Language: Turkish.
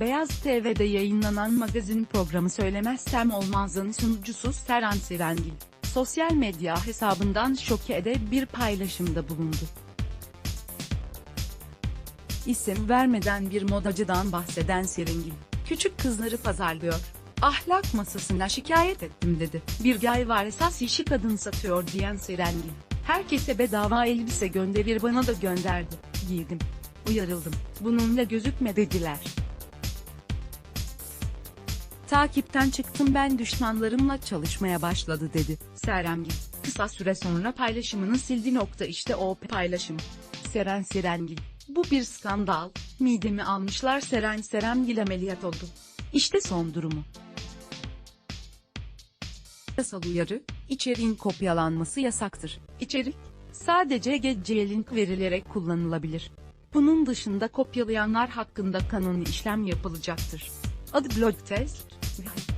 Beyaz TV'de yayınlanan magazin programı Söylemezsem Olmaz'ın sunucusu Seren Serengil, sosyal medya hesabından şoke ede bir paylaşımda bulundu. İsim vermeden bir modacıdan bahseden Serengil, küçük kızları pazarlıyor. Ahlak masasına şikayet ettim dedi. Bir gay var esas işi kadın satıyor diyen Serengil. Herkese bedava elbise gönderir bana da gönderdi. Giydim. Uyarıldım. Bununla gözükme dediler. Takipten çıktım ben düşmanlarımla çalışmaya başladı dedi. Serengil. Kısa süre sonra paylaşımını sildi nokta işte o paylaşım. Seren Serengil. Bu bir skandal. Midemi almışlar Seren Serengil ameliyat oldu. İşte son durumu. Yasal uyarı, içeriğin kopyalanması yasaktır. İçerik, sadece GC link verilerek kullanılabilir. Bunun dışında kopyalayanlar hakkında kanuni işlem yapılacaktır. Adı blog test. me.